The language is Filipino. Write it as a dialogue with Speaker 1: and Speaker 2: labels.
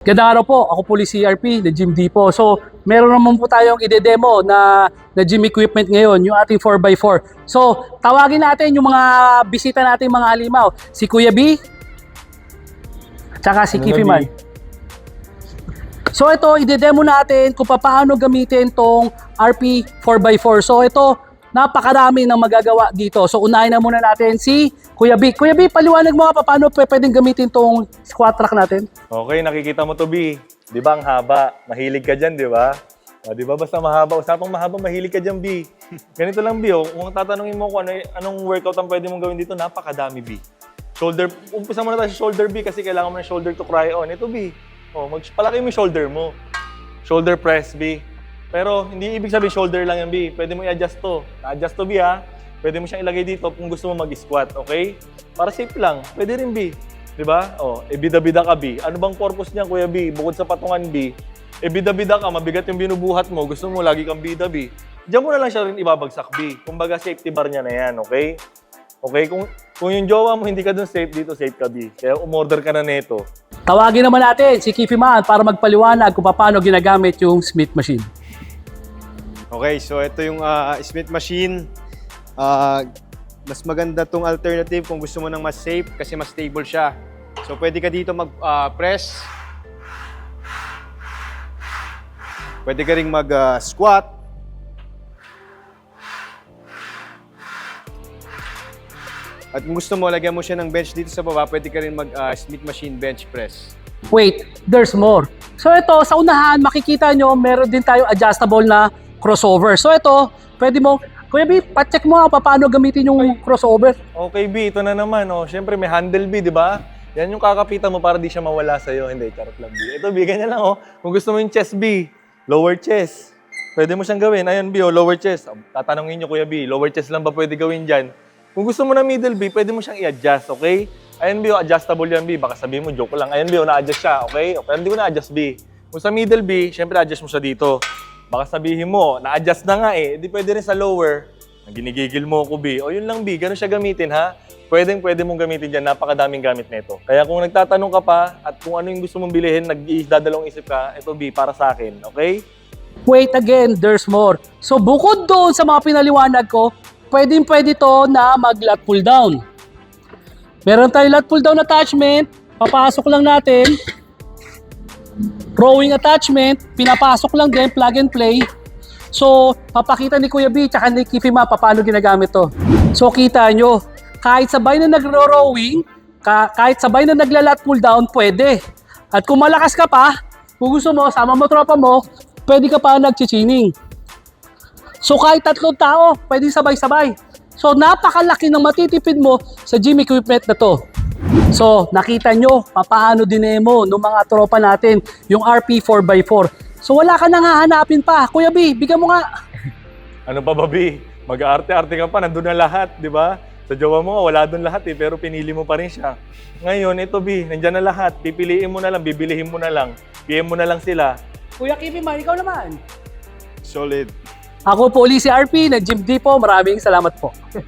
Speaker 1: Ganda araw po, ako po si CRP, the Gym Depot. So, meron naman po tayong ide-demo na, na gym equipment ngayon, yung ating 4x4. So, tawagin natin yung mga bisita natin mga halimaw. Si Kuya B, tsaka si
Speaker 2: Ano
Speaker 1: Kifi
Speaker 2: na, B?
Speaker 1: Man. So, ito, ide-demo natin kung paano gamitin tong RP 4x4. So, ito, napakarami ng magagawa dito. So, unahin na muna natin si Kuya B. Kuya B, paliwanag mo nga paano p- pwedeng gamitin tong squat rack natin.
Speaker 2: Okay, nakikita mo to, B. Di ba ang haba? Mahilig ka dyan, di ba? O, di ba basta mahaba? Usapang mahaba, mahilig ka dyan, B. Ganito lang, B. Oh. Kung tatanungin mo kung ano, anong workout ang pwede mong gawin dito, napakadami, B. Shoulder, umpisa muna tayo sa shoulder, B, kasi kailangan mo ng shoulder to cry on. Ito, B. Oh, mag, palaki mo yung shoulder mo. Shoulder press, B. Pero hindi ibig sabihin shoulder lang yan, B. Pwede mo i-adjust to. Na-adjust to, B, ha? Pwede mo siyang ilagay dito kung gusto mo mag-squat, okay? Para safe lang. Pwede rin, B. Di ba? Oh, e bida-bida ka, B. Ano bang purpose niyan, Kuya B? Bukod sa patungan, B. E bida-bida ka, mabigat yung binubuhat mo. Gusto mo lagi kang bida, B. Diyan mo na lang siya rin ibabagsak, B. Kumbaga, safety bar niya na yan, okay? Okay, kung, kung yung jowa mo hindi ka dun safe dito, safe ka, B. Kaya umorder ka na neto.
Speaker 1: Tawagin naman natin si Kifi Man para magpaliwanag kung paano ginagamit yung Smith machine.
Speaker 3: Okay, so ito yung ah, Smith machine. Ah, mas maganda tong alternative kung gusto mo ng mas safe kasi mas stable siya. So pwede ka dito mag-press. pwede ka ring mag-squat. At kung gusto mo, lagyan mo siya ng bench dito sa baba, pwede ka rin mag-Smith machine bench press.
Speaker 1: Wait, there's more. So ito, sa unahan, makikita nyo, meron din tayo adjustable na crossover. So ito, pwede mo, Kuya B, pacheck mo nga paano gamitin yung crossover.
Speaker 2: Okay, B, ito na naman. Oh. Siyempre, may handle B, di ba? Yan yung kakapitan mo para di siya mawala sa'yo. Hindi, charot lang, B. Ito, B, ganyan lang, oh. Kung gusto mo yung chest B, lower chest. Pwede mo siyang gawin. Ayun, B, oh, lower chest. Tatanungin nyo, Kuya B, lower chest lang ba pwede gawin dyan? Kung gusto mo na middle B, pwede mo siyang i-adjust, okay? Ayun, B, oh, adjustable yan, B. Baka sabihin mo, joke lang. Ayun, B, oh, na-adjust siya, okay? Pero hindi ko na-adjust, B. Kung sa middle B, syempre adjust mo siya dito. Baka sabihin mo, na-adjust na nga eh. Hindi pwede rin sa lower. Ginigigil mo ko, B. O yun lang, B. Ganun siya gamitin, ha? Pwedeng pwede mong gamitin dyan. Napakadaming gamit nito. Kaya kung nagtatanong ka pa at kung ano yung gusto mong bilhin, nagdadalawang isip ka, ito, B, para sa akin. Okay?
Speaker 1: Wait again, there's more. So bukod doon sa mga pinaliwanag ko, pwedeng pwede to na mag-lat pull down. Meron tayong lat pull down attachment, papasok lang natin. Rowing attachment, pinapasok lang din, plug and play. So, papakita ni Kuya B tsaka ni Kifi Ma paano ginagamit to. So, kita nyo, kahit sabay na nagro-rowing, ka- kahit sabay na naglalat pull down, pwede. At kung malakas ka pa, kung gusto mo, sama mo tropa mo, pwede ka pa nagchichining. So kahit tatlong tao, pwede sabay-sabay. So napakalaki ng matitipid mo sa gym equipment na to. So nakita nyo papaano dinemo ng mga tropa natin yung RP 4x4. So wala ka nang hahanapin pa. Kuya B, bigyan mo nga.
Speaker 2: Ano pa ba, B? Mag-arte-arte ka pa, nandun na lahat, di ba? Sa jowa mo nga, wala doon lahat eh, pero pinili mo pa rin siya. Ngayon, ito B, nandyan na lahat. Pipiliin mo na lang, bibilihin mo na lang. PM mo na lang sila.
Speaker 1: Kuya Kipi man, ikaw naman.
Speaker 3: Solid.
Speaker 1: Ako po uli si RP, nag-gym Depot. Maraming salamat po.